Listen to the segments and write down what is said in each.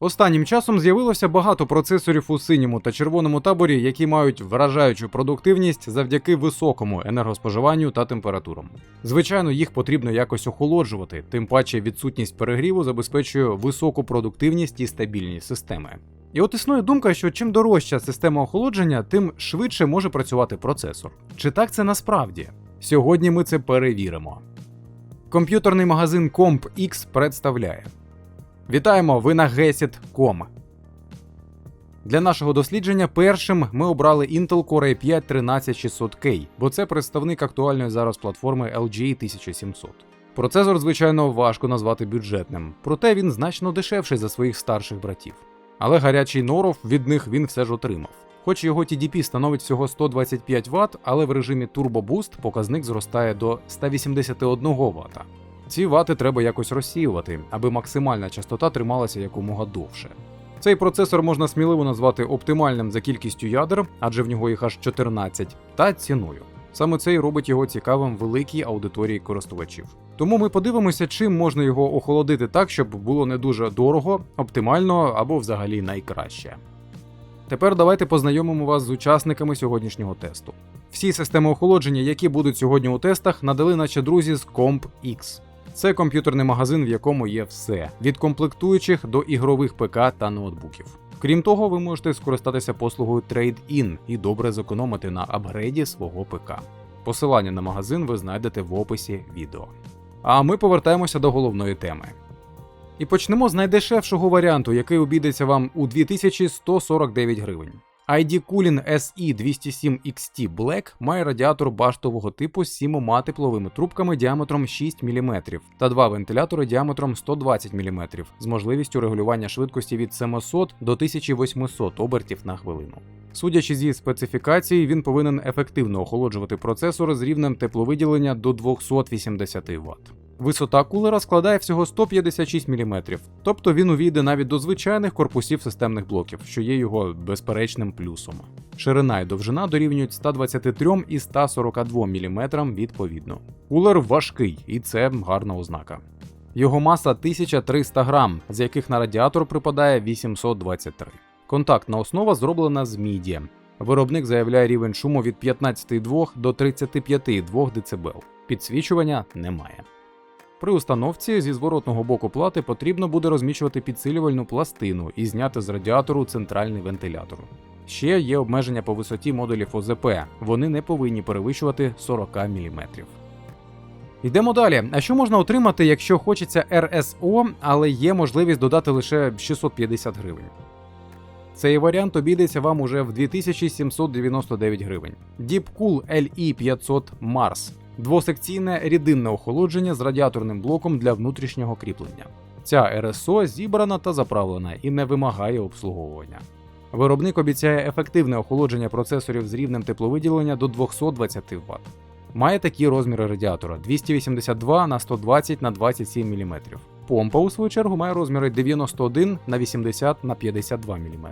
Останнім часом з'явилося багато процесорів у синьому та червоному таборі, які мають вражаючу продуктивність завдяки високому енергоспоживанню та температурам. Звичайно, їх потрібно якось охолоджувати, тим паче відсутність перегріву забезпечує високу продуктивність і стабільність системи. І от існує думка, що чим дорожча система охолодження, тим швидше може працювати процесор. Чи так це насправді? Сьогодні ми це перевіримо. Комп'ютерний магазин CompX представляє. Вітаємо, ви на Gesit.com. Для нашого дослідження першим ми обрали Intel Core i5 13600K, бо це представник актуальної зараз платформи LG 1700. Процесор, звичайно, важко назвати бюджетним, проте він значно дешевший за своїх старших братів. Але гарячий норов від них він все ж отримав. Хоч його TDP становить всього 125 Вт, але в режимі Turbo Boost показник зростає до 181 Вт. Ці вати треба якось розсіювати, аби максимальна частота трималася якомога довше. Цей процесор можна сміливо назвати оптимальним за кількістю ядер, адже в нього їх аж 14, та ціною. Саме це і робить його цікавим великій аудиторії користувачів. Тому ми подивимося, чим можна його охолодити так, щоб було не дуже дорого, оптимально або взагалі найкраще. Тепер давайте познайомимо вас з учасниками сьогоднішнього тесту. Всі системи охолодження, які будуть сьогодні у тестах, надали наші друзі з CompX. Це комп'ютерний магазин, в якому є все: від комплектуючих до ігрових ПК та ноутбуків. Крім того, ви можете скористатися послугою Trade-in і добре зекономити на апгрейді свого ПК. Посилання на магазин ви знайдете в описі відео. А ми повертаємося до головної теми. І почнемо з найдешевшого варіанту, який обійдеться вам у 2149 гривень. ID Cooling SE207 XT Black має радіатор баштового типу з сімома тепловими трубками діаметром 6 мм та два вентилятори діаметром 120 мм з можливістю регулювання швидкості від 700 до 1800 обертів на хвилину. Судячи зі специфікації, він повинен ефективно охолоджувати процесор з рівнем тепловиділення до 280 Вт. Висота кулера складає всього 156 мм, тобто він увійде навіть до звичайних корпусів системних блоків, що є його безперечним плюсом. Ширина і довжина дорівнюють 123 і 142 мм відповідно. Кулер важкий, і це гарна ознака. Його маса 1300 грам, з яких на радіатор припадає 823. Контактна основа зроблена з міді. Виробник заявляє рівень шуму від 15,2 до 35,2 дБ. Підсвічування немає. При установці зі зворотного боку плати потрібно буде розміщувати підсилювальну пластину і зняти з радіатору центральний вентилятор. Ще є обмеження по висоті модулів ОЗП, вони не повинні перевищувати 40 мм. Йдемо далі. А що можна отримати, якщо хочеться RSO, але є можливість додати лише 650 гривень? Цей варіант обійдеться вам уже в 2799 гривень. Deepcool LE500 Mars двосекційне рідинне охолодження з радіаторним блоком для внутрішнього кріплення. Ця РСО зібрана та заправлена і не вимагає обслуговування. Виробник обіцяє ефективне охолодження процесорів з рівнем тепловиділення до 220 Вт. Має такі розміри радіатора 282 на 120 на 27 мм. Помпа, у свою чергу, має розміри 91 на 80 на 52 мм.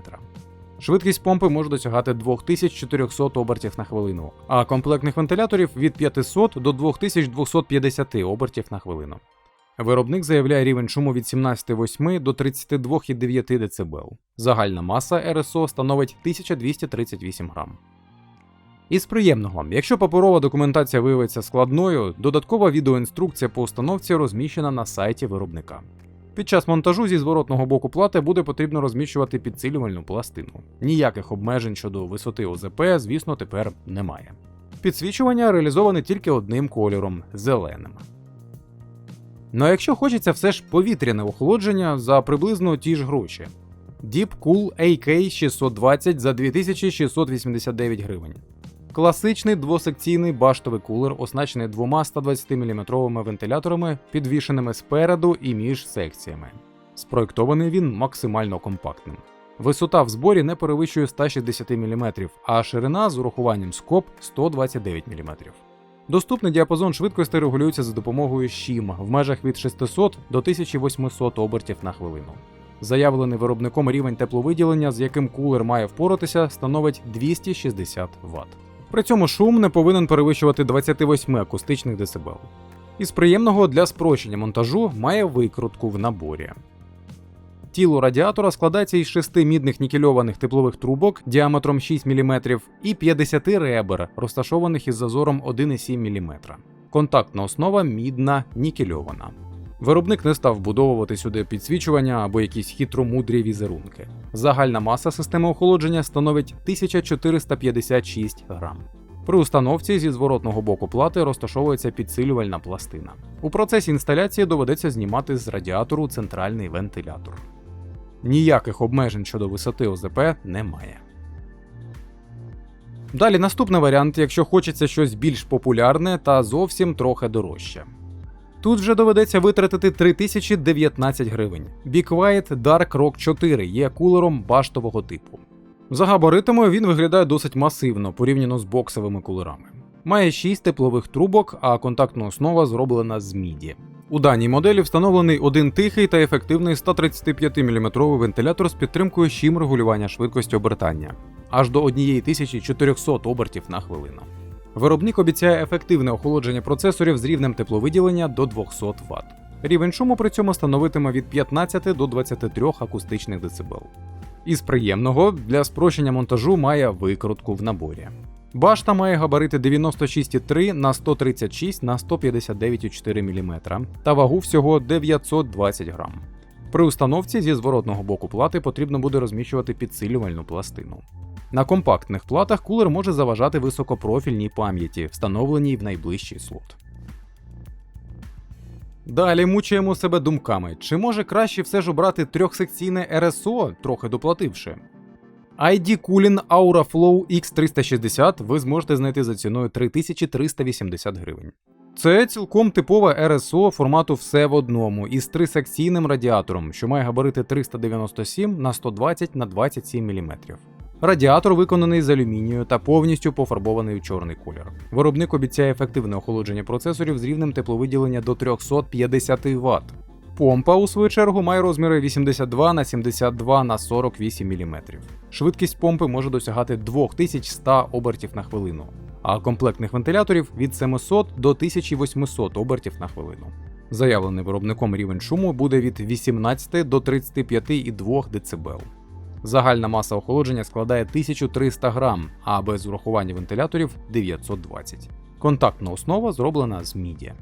Швидкість помпи може досягати 2400 обертів на хвилину, а комплектних вентиляторів від 500 до 2250 обертів на хвилину. Виробник заявляє рівень шуму від 17,8 до 32,9 дБ. Загальна маса РСО становить 1238 грам. Із приємного, якщо паперова документація виявиться складною, додаткова відеоінструкція по установці розміщена на сайті виробника. Під час монтажу зі зворотного боку плати буде потрібно розміщувати підсилювальну пластину. Ніяких обмежень щодо висоти ОЗП, звісно, тепер немає. Підсвічування реалізоване тільки одним кольором зеленим. Ну а якщо хочеться все ж повітряне охолодження за приблизно ті ж гроші. Deep Cool AK 620 за 2689 гривень. Класичний двосекційний баштовий кулер, оснащений двома 120 мм вентиляторами, підвішеними спереду і між секціями. Спроєктований він максимально компактним. Висота в зборі не перевищує 160 мм, а ширина з урахуванням скоб 129 мм. Доступний діапазон швидкості регулюється за допомогою щім в межах від 600 до 1800 обертів на хвилину. Заявлений виробником рівень тепловиділення, з яким кулер має впоратися, становить 260 Вт. При цьому шум не повинен перевищувати 28 акустичних дБ. Із приємного для спрощення монтажу має викрутку в наборі. Тіло радіатора складається із шести мідних нікельованих теплових трубок діаметром 6 мм і 50 ребер, розташованих із зазором 1,7 мм. Контактна основа мідна нікельована. Виробник не став вбудовувати сюди підсвічування або якісь хитромудрі візерунки. Загальна маса системи охолодження становить 1456 грам. При установці зі зворотного боку плати розташовується підсилювальна пластина. У процесі інсталяції доведеться знімати з радіатору центральний вентилятор. Ніяких обмежень щодо висоти ОЗП немає. Далі наступний варіант, якщо хочеться щось більш популярне та зовсім трохи дорожче. Тут вже доведеться витратити 3019 гривень. Be Dark Rock 4 є кулером баштового типу. За габаритами він виглядає досить масивно порівняно з боксовими кулерами. Має 6 теплових трубок, а контактна основа зроблена з міді. У даній моделі встановлений один тихий та ефективний 135 мм вентилятор з підтримкою щім регулювання швидкості обертання аж до 1400 обертів на хвилину. Виробник обіцяє ефективне охолодження процесорів з рівнем тепловиділення до 200 Вт. Рівень шуму при цьому становитиме від 15 до 23 акустичних дБ. Із приємного для спрощення монтажу має викрутку в наборі. Башта має габарити 96,3 на 136 на 159,4 мм та вагу всього 920 грам. При установці зі зворотного боку плати потрібно буде розміщувати підсилювальну пластину. На компактних платах кулер може заважати високопрофільній пам'яті, встановленій в найближчий слот. Далі мучуємо себе думками, чи може краще все ж обрати трьохсекційне РСО, трохи доплативши. ID Cooling Aura Flow X360 ви зможете знайти за ціною 3380 гривень. Це цілком типове РСО формату все в одному із трисекційним радіатором, що має габарити 397 на 120 на 27 мм. Радіатор виконаний з алюмінію та повністю пофарбований у чорний колір. Виробник обіцяє ефективне охолодження процесорів з рівнем тепловиділення до 350 Вт. Помпа, у свою чергу, має розміри 82 на 72 на 48 мм. Швидкість помпи може досягати 2100 обертів на хвилину, а комплектних вентиляторів від 700 до 1800 обертів на хвилину. Заявлений виробником рівень шуму буде від 18 до 35,2 дБ. Загальна маса охолодження складає 1300 грам, а без урахування вентиляторів 920. Контактна основа зроблена з міді.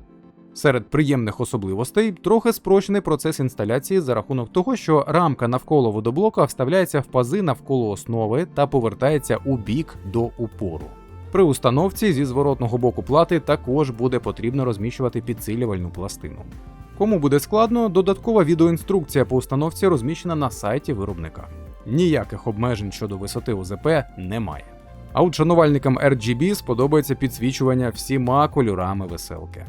Серед приємних особливостей трохи спрощений процес інсталяції за рахунок того, що рамка навколо водоблока вставляється в пази навколо основи та повертається у бік до упору. При установці зі зворотного боку плати також буде потрібно розміщувати підсилювальну пластину. Кому буде складно, додаткова відеоінструкція по установці розміщена на сайті виробника. Ніяких обмежень щодо висоти ОЗП немає. А от шанувальникам RGB сподобається підсвічування всіма кольорами веселки.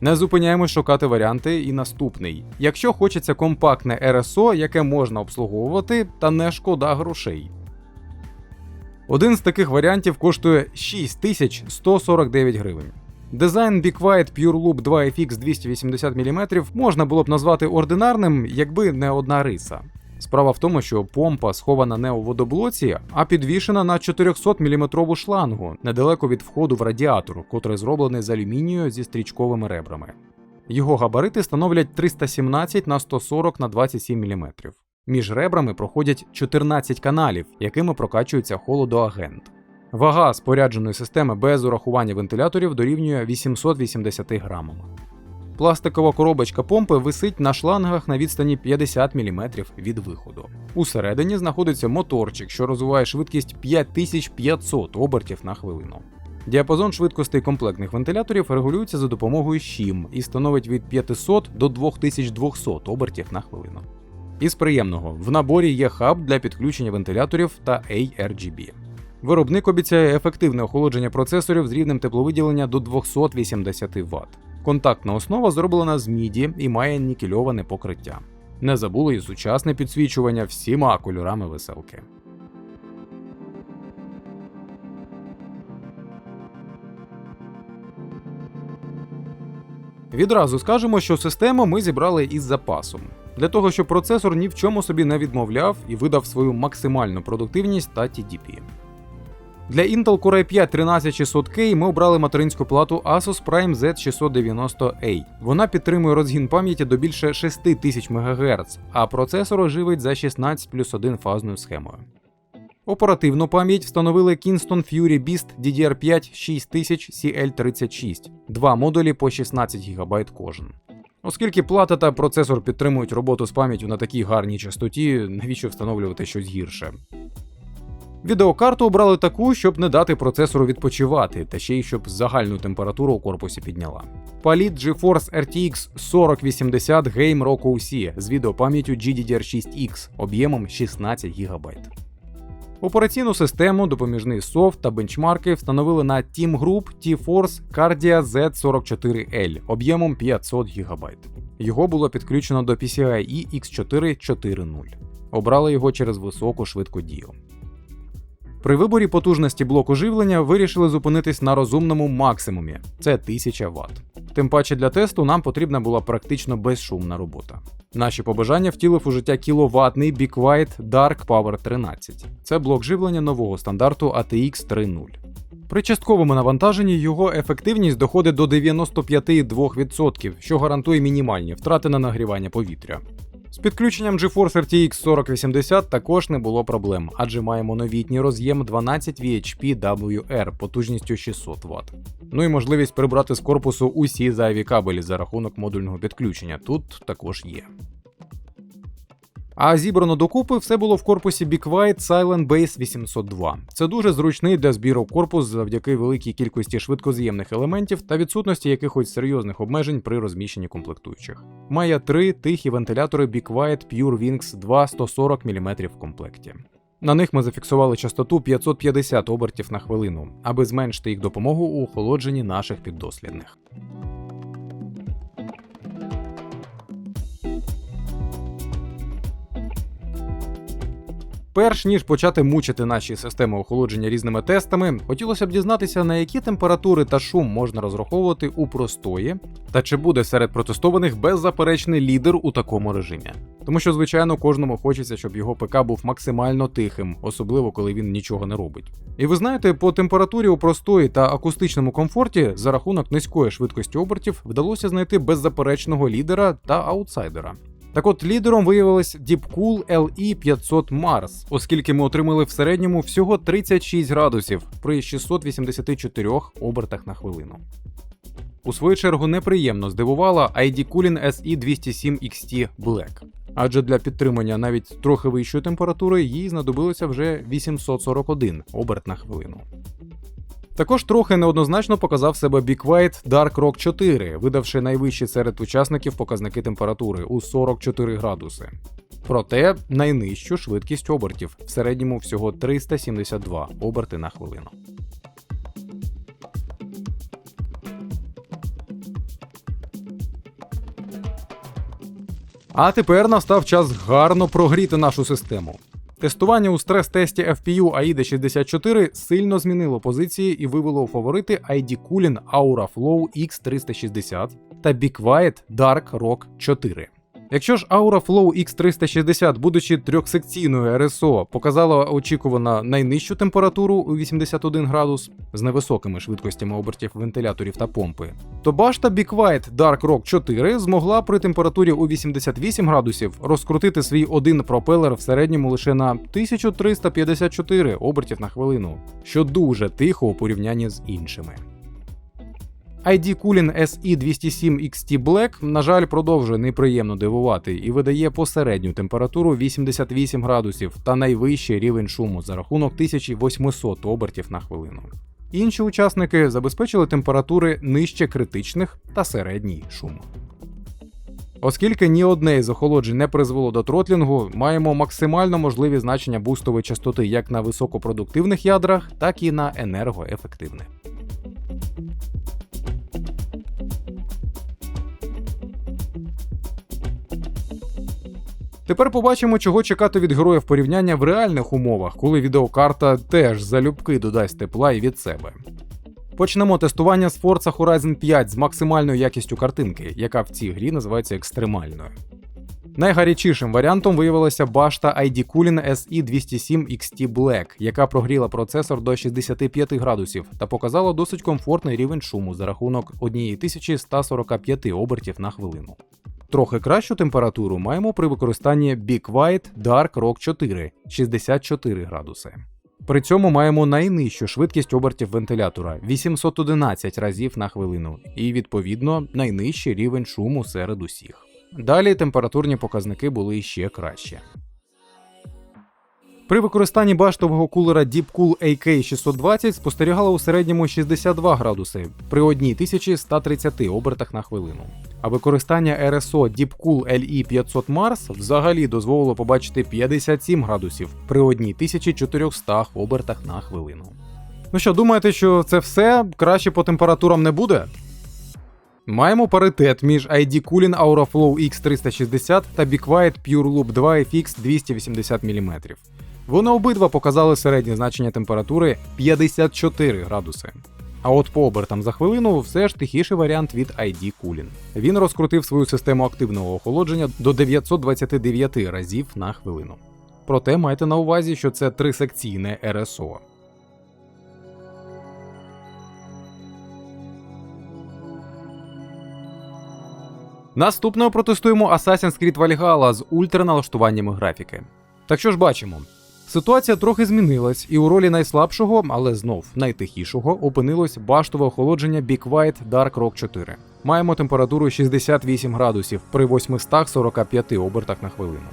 Не зупиняємось шукати варіанти і наступний. Якщо хочеться компактне РСО, яке можна обслуговувати, та не шкода грошей. Один з таких варіантів коштує 6149 гривень. Дизайн Be Quiet Pure Loop 2FX 280 мм можна було б назвати ординарним, якби не одна риса. Справа в тому, що помпа схована не у водоблоці, а підвішена на 400 мм шлангу недалеко від входу в радіатор, котрий зроблений з алюмінію зі стрічковими ребрами. Його габарити становлять 317 на 140 на 27 мм. Між ребрами проходять 14 каналів, якими прокачується холодоагент. Вага спорядженої системи без урахування вентиляторів дорівнює 880 грамам. Пластикова коробочка помпи висить на шлангах на відстані 50 мм від виходу. Усередині знаходиться моторчик, що розвиває швидкість 5500 обертів на хвилину. Діапазон швидкостей комплектних вентиляторів регулюється за допомогою щім і становить від 500 до 2200 обертів на хвилину. Із приємного в наборі є хаб для підключення вентиляторів та ARGB. Виробник обіцяє ефективне охолодження процесорів з рівнем тепловиділення до 280 Вт. Контактна основа зроблена з міді і має нікельоване покриття. Не забули і сучасне підсвічування всіма кольорами веселки. Відразу скажемо, що систему ми зібрали із запасом, для того, щоб процесор ні в чому собі не відмовляв і видав свою максимальну продуктивність та TDP. Для Intel Core i 5 13600K ми обрали материнську плату Asus Prime Z690A. Вона підтримує розгін пам'яті до більше 6000 МГц, а процесор оживить за 16 плюс 1 фазною схемою. Оперативну пам'ять встановили Kingston Fury Beast DDR5 6000 CL36, два модулі по 16 ГБ кожен. Оскільки плата та процесор підтримують роботу з пам'яттю на такій гарній частоті, навіщо встановлювати щось гірше? Відеокарту обрали таку, щоб не дати процесору відпочивати, та ще й щоб загальну температуру у корпусі підняла. Паліт GeForce RTX 4080 Game Rock OC з відеопам'яттю GDDR6X об'ємом 16 ГБ. Операційну систему, допоміжний софт та бенчмарки встановили на Team Group T-Force Cardia Z44L об'ємом 500 ГБ. Його було підключено до PCIe X4 4.0. Обрали його через високу швидкодію. При виборі потужності блоку живлення вирішили зупинитись на розумному максимумі це 1000 Вт. Тим паче для тесту нам потрібна була практично безшумна робота. Наші побажання втілив у життя кіловатний Be Quiet Dark Power 13. Це блок живлення нового стандарту ATX 3.0. При частковому навантаженні його ефективність доходить до 95,2%, що гарантує мінімальні втрати на нагрівання повітря. З підключенням GeForce RTX 4080 також не було проблем, адже маємо новітній роз'єм 12 VHP WR потужністю 600 Вт. Ну і можливість прибрати з корпусу усі зайві кабелі за рахунок модульного підключення. Тут також є. А зібрано докупи все було в корпусі Be Silent Base 802. Це дуже зручний для збіру корпус завдяки великій кількості швидкоз'ємних елементів та відсутності якихось серйозних обмежень при розміщенні комплектуючих. Має три тихі вентилятори Be Quiet Pure Wings 2 140 мм в комплекті. На них ми зафіксували частоту 550 обертів на хвилину, аби зменшити їх допомогу у охолодженні наших піддослідних. Перш ніж почати мучити наші системи охолодження різними тестами, хотілося б дізнатися, на які температури та шум можна розраховувати у простої, та чи буде серед протестованих беззаперечний лідер у такому режимі. Тому що, звичайно, кожному хочеться, щоб його ПК був максимально тихим, особливо коли він нічого не робить. І ви знаєте, по температурі у простої та акустичному комфорті за рахунок низької швидкості обертів вдалося знайти беззаперечного лідера та аутсайдера. Так от лідером виявилась Deepcool LE 500 Mars, оскільки ми отримали в середньому всього 36 градусів при 684 обертах на хвилину. У свою чергу неприємно здивувала ID Cooling SE 207 XT Black, адже для підтримання навіть трохи вищої температури їй знадобилося вже 841 оберт на хвилину. Також трохи неоднозначно показав себе Be Quiet Dark Rock 4, видавши найвищі серед учасників показники температури у 44 градуси. Проте найнижчу швидкість обертів в середньому всього 372 оберти на хвилину. А тепер настав час гарно прогріти нашу систему. Тестування у стрес-тесті FPU AIDA 64 сильно змінило позиції і вивело у фаворити ID Cooling Aura Flow X360 та Be Quiet Dark Rock 4. Якщо ж Aura Flow X360, будучи трьохсекційною RSO, показала очікувано найнижчу температуру у 81 градус з невисокими швидкостями обертів вентиляторів та помпи, то башта Be Quiet Dark Rock 4 змогла при температурі у 88 градусів розкрутити свій один пропелер в середньому лише на 1354 обертів на хвилину, що дуже тихо у порівнянні з іншими. ID Cooling SE 207 XT Black, на жаль, продовжує неприємно дивувати і видає посередню температуру 88 градусів та найвищий рівень шуму за рахунок 1800 обертів на хвилину. Інші учасники забезпечили температури нижче критичних та середній шум. Оскільки ні одне із охолоджень не призвело до тротлінгу, маємо максимально можливі значення бустової частоти як на високопродуктивних ядрах, так і на енергоефективних. Тепер побачимо, чого чекати від героїв порівняння в реальних умовах, коли відеокарта теж залюбки додасть тепла і від себе. Почнемо тестування з Forza Horizon 5 з максимальною якістю картинки, яка в цій грі називається екстремальною. Найгарячішим варіантом виявилася башта ID Cooling SE207 XT Black, яка прогріла процесор до 65 градусів та показала досить комфортний рівень шуму за рахунок 1145 обертів на хвилину. Трохи кращу температуру маємо при використанні Big White Dark Rock 4 64 градуси. При цьому маємо найнижчу швидкість обертів вентилятора 811 разів на хвилину, і відповідно найнижчий рівень шуму серед усіх. Далі температурні показники були ще краще. При використанні баштового кулера Deepcool AK620 спостерігало у середньому 62 градуси при 1130 обертах на хвилину. А використання RSO Deepcool LE500 Mars взагалі дозволило побачити 57 градусів при 1400 обертах на хвилину. Ну що, думаєте, що це все краще по температурам не буде? Маємо паритет між ID Cooling AuraFlow X360 та BeQuiet Pure Loop 2 FX 280 мм. Вони обидва показали середнє значення температури 54 градуси. А от по обертам за хвилину все ж тихіший варіант від ID Cooling. Він розкрутив свою систему активного охолодження до 929 разів на хвилину. Проте майте на увазі, що це трисекційне RSO. Наступною протестуємо Assassin's Creed Valhalla з ультраналаштуваннями графіки. Так що ж бачимо? Ситуація трохи змінилась, і у ролі найслабшого, але знов найтихішого, опинилось баштове охолодження Big White Dark Rock 4. Маємо температуру 68 градусів при 845 обертах на хвилину.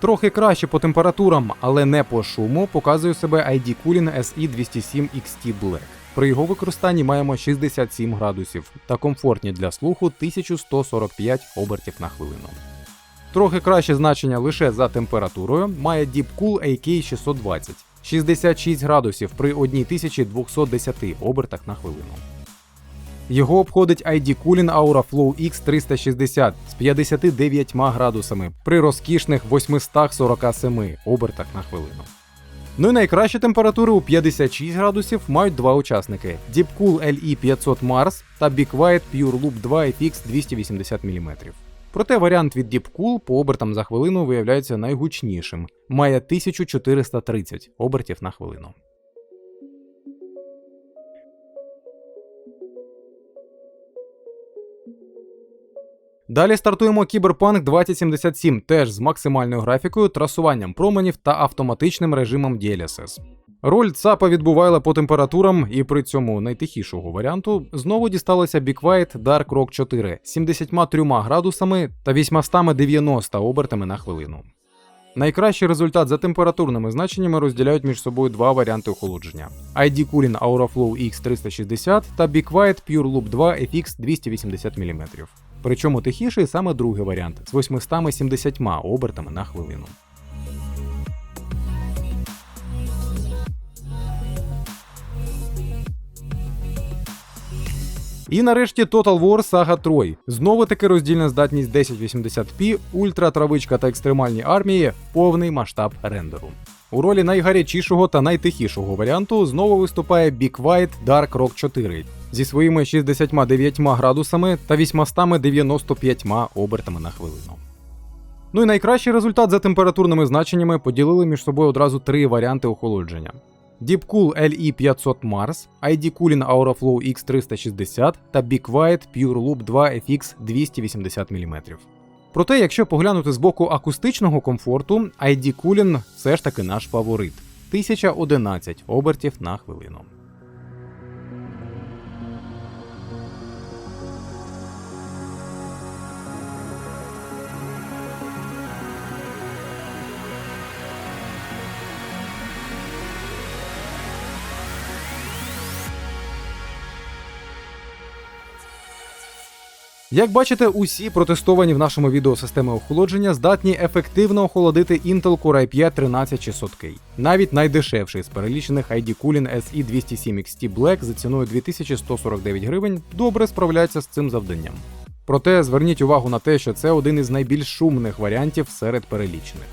Трохи краще по температурам, але не по шуму, показує себе ID Cooling SE207 XT Black. При його використанні маємо 67 градусів та комфортні для слуху 1145 обертів на хвилину. Трохи краще значення лише за температурою має Deepcool AK620 66 градусів при 1210 обертах на хвилину. Його обходить ID Cooling AuraFlow X360 з 59 градусами при розкішних 847 обертах на хвилину. Ну і найкращі температури у 56 градусів мають два учасники: Deepcool LE500 Mars та BeQuiet Pure Loop 2 FX 280 мм. Проте варіант від Deepcool по обертам за хвилину виявляється найгучнішим, має 1430 обертів на хвилину. Далі стартуємо Cyberpunk 2077 теж з максимальною графікою, трасуванням променів та автоматичним режимом DLSS. Роль ЦАПа відбувала по температурам, і при цьому найтихішого варіанту знову дісталося Big White Dark Rock 4 73 градусами та 890 обертами на хвилину. Найкращий результат за температурними значеннями розділяють між собою два варіанти охолодження: ID Cooling AuraFlow X360 та White Pure Loop 2 FX 280 мм. Причому тихіший саме другий варіант з 870 обертами на хвилину. І нарешті Total War Saga Troy. Знову таки роздільна здатність 1080p, ультра травичка та екстремальні армії, повний масштаб рендеру. У ролі найгарячішого та найтихішого варіанту знову виступає Big White Dark Rock 4 зі своїми 69 градусами та 895 обертами на хвилину. Ну і найкращий результат за температурними значеннями поділили між собою одразу три варіанти охолодження: Deepcool LE500 Mars, ID Cooling AuraFlow X360 та BeQuiet Pure Loop 2 FX 280 мм. Проте, якщо поглянути з боку акустичного комфорту, ID Cooling все ж таки наш фаворит 1011 обертів на хвилину. Як бачите, усі протестовані в нашому відео системи охолодження здатні ефективно охолодити Intel Core i5 13600K. Навіть найдешевший з перелічених ID Cooling SE207 XT Black за ціною 2149 гривень добре справляється з цим завданням. Проте зверніть увагу на те, що це один із найбільш шумних варіантів серед перелічених.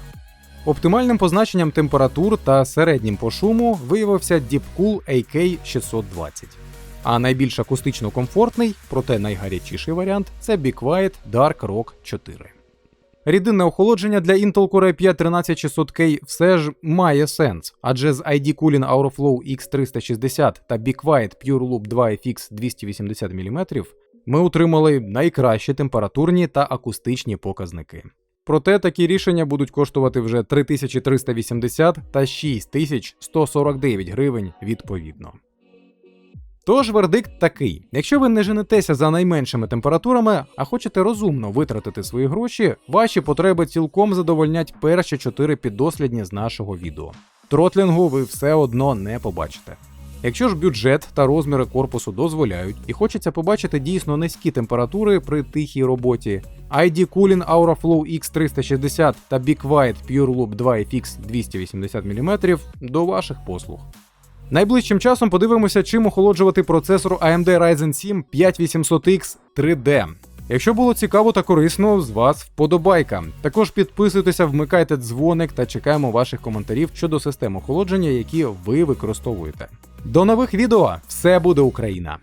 Оптимальним позначенням температур та середнім по шуму виявився Deepcool AK620. А найбільш акустично комфортний, проте найгарячіший варіант це Be Quiet Dark Rock 4. Рідинне охолодження для Intel Core i 5 13600K все ж має сенс, адже з ID Cooling Auroflow X360 та Be Quiet Pure Loop 2 FX 280 мм ми отримали найкращі температурні та акустичні показники. Проте такі рішення будуть коштувати вже 3380 та 6149 гривень відповідно. Тож вердикт такий: якщо ви не женетеся за найменшими температурами, а хочете розумно витратити свої гроші, ваші потреби цілком задовольнять перші чотири піддослідні з нашого відео. Тротлінгу ви все одно не побачите. Якщо ж бюджет та розміри корпусу дозволяють і хочеться побачити дійсно низькі температури при тихій роботі, ID Cooling Auraflow X360 та Be Quiet Pure Loop 2 FX 280 мм до ваших послуг. Найближчим часом подивимося, чим охолоджувати процесор AMD Ryzen 7 5800X 3D. Якщо було цікаво та корисно, з вас вподобайка. Також підписуйтеся, вмикайте дзвоник та чекаємо ваших коментарів щодо систем охолодження, які ви використовуєте. До нових відео! Все буде Україна!